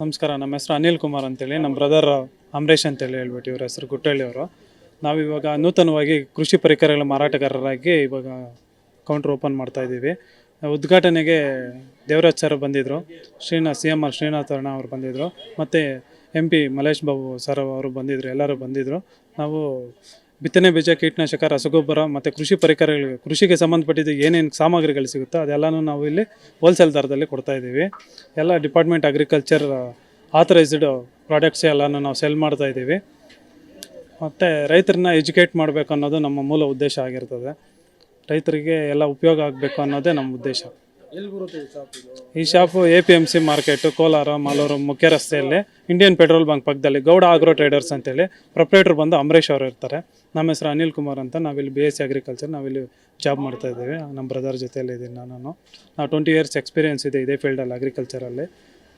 ನಮಸ್ಕಾರ, ನಮ್ಮ ಹೆಸರು ಅನಿಲ್ ಕುಮಾರ್ ಅಂತೇಳಿ, ನಮ್ಮ ಬ್ರದರ್ ಅಮರೇಶ್ ಅಂತೇಳಿ ಹೇಳ್ಬಿಟ್ಟು ಇವ್ರ ಹೆಸರು ಗುಟ್ಟಳ್ಳಿಯವರು ನಾವಿವಾಗ ನೂತನವಾಗಿ ಕೃಷಿ ಪರಿಕರಗಳ ಮಾರಾಟಗಾರರಾಗಿ ಇವಾಗ ಕೌಂಟ್ರ್ ಓಪನ್ ಮಾಡ್ತಾ ಇದ್ದೀವಿ. ಉದ್ಘಾಟನೆಗೆ ದೇವರಾಜ್ ಸರ್ ಬಂದಿದ್ದರು Srinath C M R Srinath ಅಣ್ಣ ಅವರು ಬಂದಿದ್ದರು ಮತ್ತು M P Malesh Babu sir ಅವರು ಬಂದಿದ್ದರು ಎಲ್ಲರೂ ಬಂದಿದ್ದರು ನಾವು ಬಿತ್ತನೆ ಬೀಜ, ಕೀಟನಾಶಕ, ರಸಗೊಬ್ಬರ ಮತ್ತು ಕೃಷಿ ಪರಿಕರಗಳಿಗೆ, ಕೃಷಿಗೆ ಸಂಬಂಧಪಟ್ಟಿದ್ದು ಏನೇನು ಸಾಮಗ್ರಿಗಳು ಸಿಗುತ್ತೋ ಅದೆಲ್ಲನೂ ನಾವು ಇಲ್ಲಿ ಹೋಲ್ಸೇಲ್ ದರದಲ್ಲಿ ಕೊಡ್ತಾ ಇದ್ದೀವಿ. ಎಲ್ಲ ಡಿಪಾರ್ಟ್ಮೆಂಟ್ ಅಗ್ರಿಕಲ್ಚರ್ ಆಥರೈಸ್ಡ್ ಪ್ರಾಡಕ್ಟ್ಸ್ ಎಲ್ಲನೂ ನಾವು ಸೆಲ್ ಮಾಡ್ತಾ ಇದ್ದೀವಿ. ಮತ್ತು ರೈತರನ್ನ ಎಜುಕೇಟ್ ಮಾಡಬೇಕು ಅನ್ನೋದು ನಮ್ಮ ಮೂಲ ಉದ್ದೇಶ ಆಗಿರ್ತದೆ. ರೈತರಿಗೆ ಎಲ್ಲ ಉಪಯೋಗ ಆಗಬೇಕು ಅನ್ನೋದೇ ನಮ್ಮ ಉದ್ದೇಶ. ಈ shop shop A P M C market Kolar, Malur ಮುಖ್ಯ ರಸ್ತೆಯಲ್ಲಿ ಇಂಡಿಯನ್ ಪೆಟ್ರೋಲ್ ಬಂಕ್ ಪಕ್ಕದಲ್ಲಿ ಗೌಡ ಆಗ್ರೋ ಟ್ರೇಡರ್ಸ್ ಅಂತೇಳಿ ಪ್ರೊಪ್ರೇಟರ್ ಬಂದು ಅಮರೇಶ್ ಅವರು ಇರ್ತಾರೆ. ನಮ್ಮ ಹೆಸರು ಅನಿಲ್ ಕುಮಾರ್ ಅಂತ. ನಾವಿಲ್ಲಿ ಬಿ ಎಸ್ ಸಿ ಅಗ್ರಿಕಲ್ಚರ್ ನಾವಿಲ್ಲಿ ಜಾಬ್ ಮಾಡ್ತಾ ಇದ್ದೀವಿ. ನಮ್ಮ ಬ್ರದರ್ ಜೊತೆಯಲ್ಲಿ ಇದ್ದೀನಿ ನಾನು ನಾವು ಟ್ವೆಂಟಿ ಇಯರ್ಸ್ ಎಕ್ಸ್ಪೀರಿಯನ್ಸ್ ಇದೆ ಇದೇ ಫೀಲ್ಡಲ್ಲಿ ಅಗ್ರಿಕಲ್ಚರಲ್ಲಿ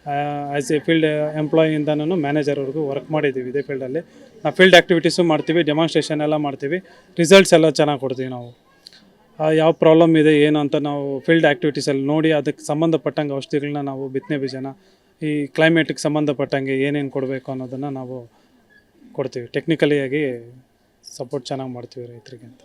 ಆ್ಯಸ್ ಎ ಫೀಲ್ಡ್ ಎಂಪ್ಲಾಯಿಯಿಂದನೂ ಮ್ಯಾನೇಜರ್ವರೆಗೂ ವರ್ಕ್ ಮಾಡಿದ್ದೀವಿ ಇದೇ ಫೀಲ್ಡಲ್ಲಿ ನಾವು ಫೀಲ್ಡ್ ಆ್ಯಕ್ಟಿವಿಟೀಸು ಮಾಡ್ತೀವಿ ಡೆಮಾನ್ಸ್ಟ್ರೇಷನ್ ಎಲ್ಲ ಮಾಡ್ತೀವಿ. ರಿಸಲ್ಟ್ಸ್ ಎಲ್ಲ ಚೆನ್ನಾಗಿ ಕೊಡ್ತೀವಿ ನಾವು. ಯಾವ ಪ್ರಾಬ್ಲಮ್ ಇದೆ, ಏನು ಅಂತ ನಾವು ಫೀಲ್ಡ್ ಆ್ಯಕ್ಟಿವಿಟೀಸಲ್ಲಿ ನೋಡಿ ಅದಕ್ಕೆ ಸಂಬಂಧಪಟ್ಟಂಗೆ ಔಷಧಿಗಳನ್ನ ನಾವು ಬಿತ್ತನೆ ಬೀಜನ ಈ ಕ್ಲೈಮೇಟಿಗೆ ಸಂಬಂಧಪಟ್ಟಂಗೆ ಏನೇನು ಕೊಡಬೇಕು ಅನ್ನೋದನ್ನು ನಾವು ಕೊಡ್ತೀವಿ. ಟೆಕ್ನಿಕಲಿಯಾಗಿ ಸಪೋರ್ಟ್ ಚೆನ್ನಾಗಿ ಮಾಡ್ತೀವಿ ರೈತರಿಗೆ ಅಂತ.